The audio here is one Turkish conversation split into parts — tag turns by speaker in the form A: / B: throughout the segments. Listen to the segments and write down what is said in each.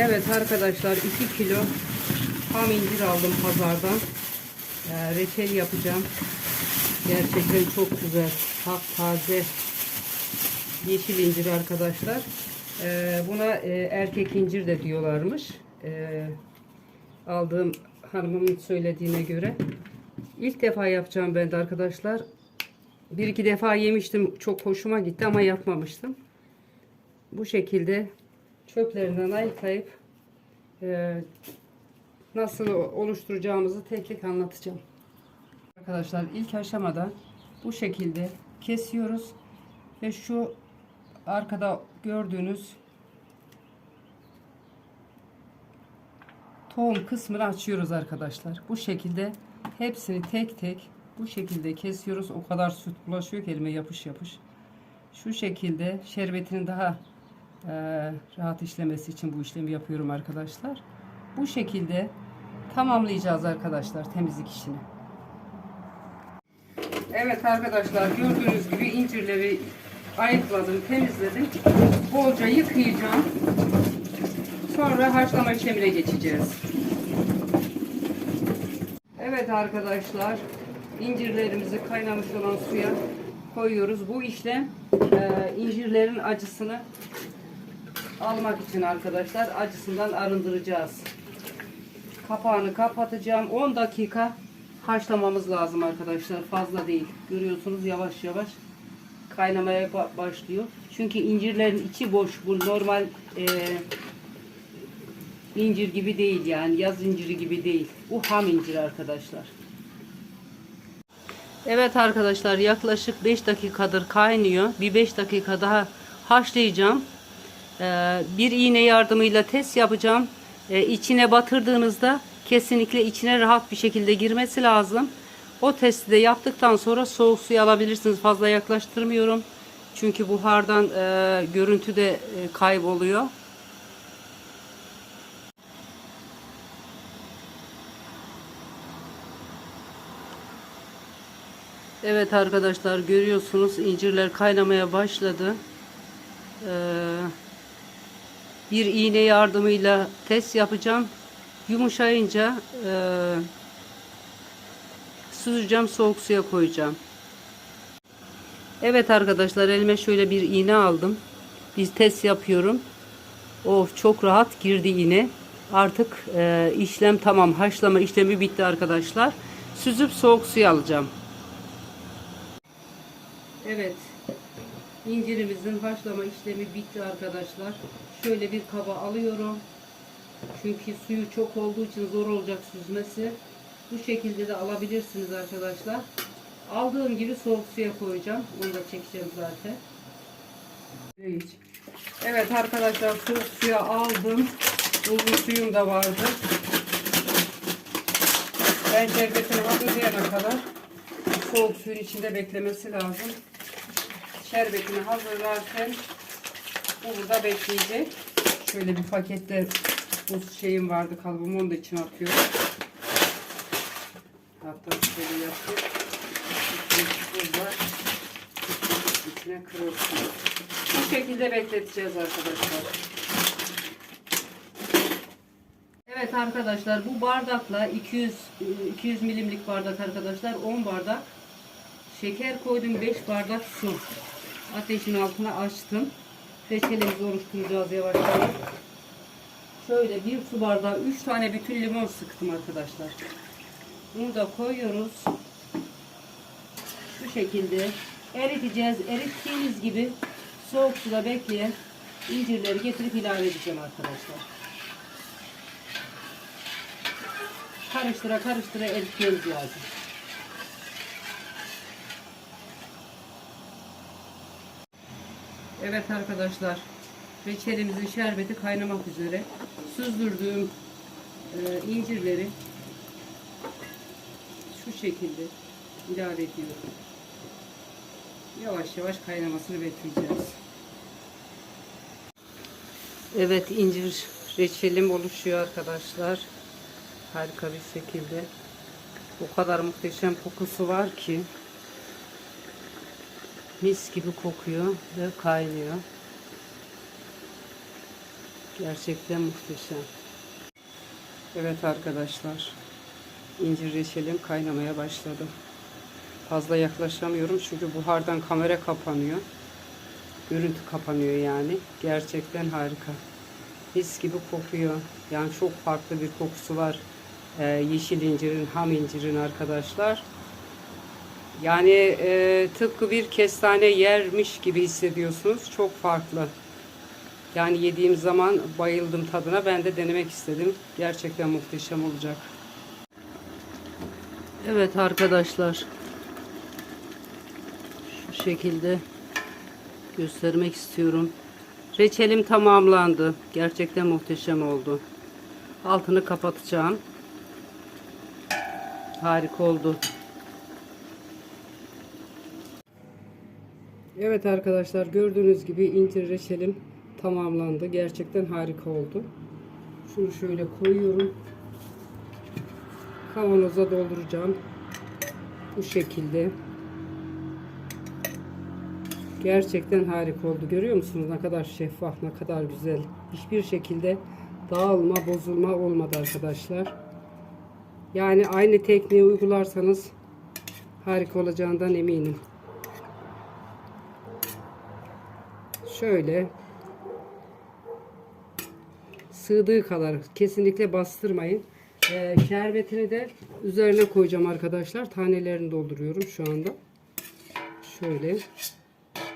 A: Evet arkadaşlar 2 kilo ham incir aldım pazardan. Ee, reçel yapacağım. Gerçekten çok güzel. Taze yeşil incir arkadaşlar. Ee, buna e, erkek incir de diyorlarmış. Ee, aldığım hanımımın söylediğine göre. İlk defa yapacağım ben de arkadaşlar. Bir iki defa yemiştim. Çok hoşuma gitti ama yapmamıştım. Bu şekilde çöplerinden ayıklayıp e, nasıl oluşturacağımızı tek tek anlatacağım. Arkadaşlar ilk aşamada bu şekilde kesiyoruz ve şu arkada gördüğünüz tohum kısmını açıyoruz arkadaşlar. Bu şekilde hepsini tek tek bu şekilde kesiyoruz. O kadar süt bulaşıyor ki elime yapış yapış. Şu şekilde şerbetinin daha e, rahat işlemesi için bu işlemi yapıyorum arkadaşlar. Bu şekilde tamamlayacağız arkadaşlar temizlik işini. Evet arkadaşlar gördüğünüz gibi incirleri ayıkladım, temizledim. Bolca yıkayacağım. Sonra haşlama işlemine geçeceğiz. Evet arkadaşlar incirlerimizi kaynamış olan suya koyuyoruz. Bu işlem e, incirlerin acısını almak için arkadaşlar acısından arındıracağız. Kapağını kapatacağım. 10 dakika haşlamamız lazım arkadaşlar. Fazla değil. Görüyorsunuz yavaş yavaş kaynamaya ba- başlıyor. Çünkü incirlerin içi boş. Bu normal e, incir gibi değil yani. Yaz inciri gibi değil. Bu ham incir arkadaşlar. Evet arkadaşlar yaklaşık 5 dakikadır kaynıyor. Bir 5 dakika daha haşlayacağım. Ee, bir iğne yardımıyla test yapacağım. Ee, içine batırdığınızda kesinlikle içine rahat bir şekilde girmesi lazım. O testi de yaptıktan sonra soğuk suya alabilirsiniz. Fazla yaklaştırmıyorum. Çünkü buhardan e, görüntü de e, kayboluyor. Evet arkadaşlar görüyorsunuz incirler kaynamaya başladı. Ee, bir iğne yardımıyla test yapacağım. Yumuşayınca e, süzeceğim soğuk suya koyacağım. Evet arkadaşlar elime şöyle bir iğne aldım. Bir test yapıyorum. Of çok rahat girdi iğne. Artık e, işlem tamam. Haşlama işlemi bitti arkadaşlar. Süzüp soğuk suya alacağım. Evet. İncirimizin haşlama işlemi bitti arkadaşlar. Şöyle bir kaba alıyorum. Çünkü suyu çok olduğu için zor olacak süzmesi. Bu şekilde de alabilirsiniz arkadaşlar. Aldığım gibi soğuk suya koyacağım. Onu da çekeceğim zaten. Evet arkadaşlar soğuk suya aldım. Buzlu suyum da vardı. Ben şerbetini hazırlayana kadar soğuk suyun içinde beklemesi lazım. Şerbetini hazırlarken bu burada bekleyecek. Şöyle bir pakette buz şeyim vardı kalıbım onu da içine atıyorum. Hatta şöyle yapıp burada içine kırılsın. Bu şekilde bekleteceğiz arkadaşlar. Evet arkadaşlar bu bardakla 200 200 milimlik bardak arkadaşlar 10 bardak şeker koydum 5 bardak su. Ateşin altına açtım. Reçelimizi oluşturacağız yavaş yavaş. Şöyle bir su bardağı 3 tane bütün limon sıktım arkadaşlar. Bunu da koyuyoruz. Şu şekilde eriteceğiz. Erittiğimiz gibi soğuk suda bekleyen incirleri getirip ilave edeceğim arkadaşlar. Karıştıra karıştıra eritmemiz lazım. Evet arkadaşlar reçelimizin şerbeti kaynamak üzere süzdürdüğüm e, incirleri şu şekilde ilave ediyorum. Yavaş yavaş kaynamasını bekleyeceğiz. Evet incir reçelim oluşuyor arkadaşlar. Harika bir şekilde. O kadar muhteşem kokusu var ki mis gibi kokuyor ve kaynıyor. Gerçekten muhteşem. Evet arkadaşlar. İncir reçelim kaynamaya başladı. Fazla yaklaşamıyorum çünkü buhardan kamera kapanıyor. Görüntü kapanıyor yani. Gerçekten harika. Mis gibi kokuyor. Yani çok farklı bir kokusu var. Ee, yeşil incirin, ham incirin arkadaşlar. Yani e, tıpkı bir kestane yermiş gibi hissediyorsunuz. Çok farklı. Yani yediğim zaman bayıldım tadına. Ben de denemek istedim. Gerçekten muhteşem olacak. Evet arkadaşlar. Şu şekilde göstermek istiyorum. Reçelim tamamlandı. Gerçekten muhteşem oldu. Altını kapatacağım. Harika oldu. Evet arkadaşlar gördüğünüz gibi incir reçelim tamamlandı. Gerçekten harika oldu. Şunu şöyle koyuyorum. Kavanoza dolduracağım. Bu şekilde. Gerçekten harika oldu. Görüyor musunuz ne kadar şeffaf, ne kadar güzel. Hiçbir şekilde dağılma, bozulma olmadı arkadaşlar. Yani aynı tekniği uygularsanız harika olacağından eminim. Şöyle sığdığı kadar kesinlikle bastırmayın. Ee, şerbetini de üzerine koyacağım arkadaşlar. Tanelerini dolduruyorum şu anda. Şöyle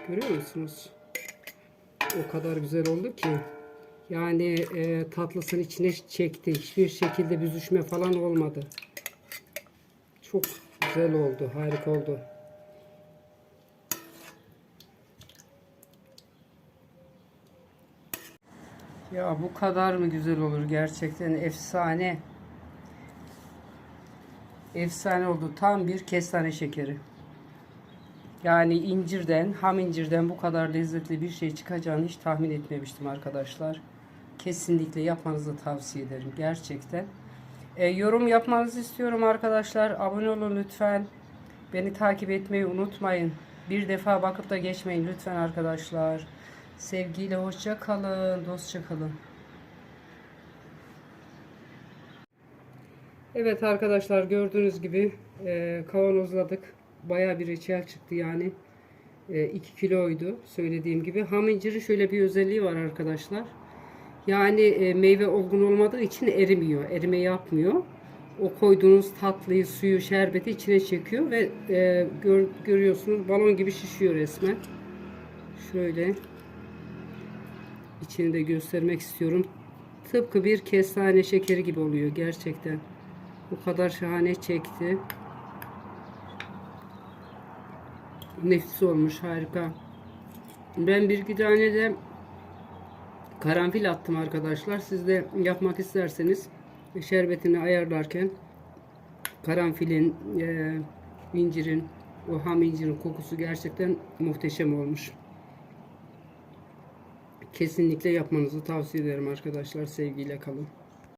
A: görüyor musunuz? O kadar güzel oldu ki. Yani e, tatlısını içine çekti. Hiçbir şekilde büzüşme falan olmadı. Çok güzel oldu. Harika oldu. Ya bu kadar mı güzel olur gerçekten efsane. Efsane oldu. Tam bir kestane şekeri. Yani incirden, ham incirden bu kadar lezzetli bir şey çıkacağını hiç tahmin etmemiştim arkadaşlar. Kesinlikle yapmanızı tavsiye ederim. Gerçekten. E, yorum yapmanızı istiyorum arkadaşlar. Abone olun lütfen. Beni takip etmeyi unutmayın. Bir defa bakıp da geçmeyin lütfen arkadaşlar. Sevgiyle hoşça kalın, dostça kalın. Evet arkadaşlar gördüğünüz gibi e, kavanozladık. Bayağı bir reçel çıktı yani. 2 kiloydu söylediğim gibi. Ham inciri şöyle bir özelliği var arkadaşlar. Yani e, meyve olgun olmadığı için erimiyor. Erime yapmıyor. O koyduğunuz tatlıyı, suyu, şerbeti içine çekiyor ve e, gör, görüyorsunuz balon gibi şişiyor resmen. Şöyle içini de göstermek istiyorum. Tıpkı bir kestane şekeri gibi oluyor gerçekten. O kadar şahane çekti. Nefis olmuş harika. Ben bir iki tane de karanfil attım arkadaşlar. Siz de yapmak isterseniz şerbetini ayarlarken karanfilin, e, incirin, o ham incirin kokusu gerçekten muhteşem olmuş. Kesinlikle yapmanızı tavsiye ederim arkadaşlar. Sevgiyle kalın.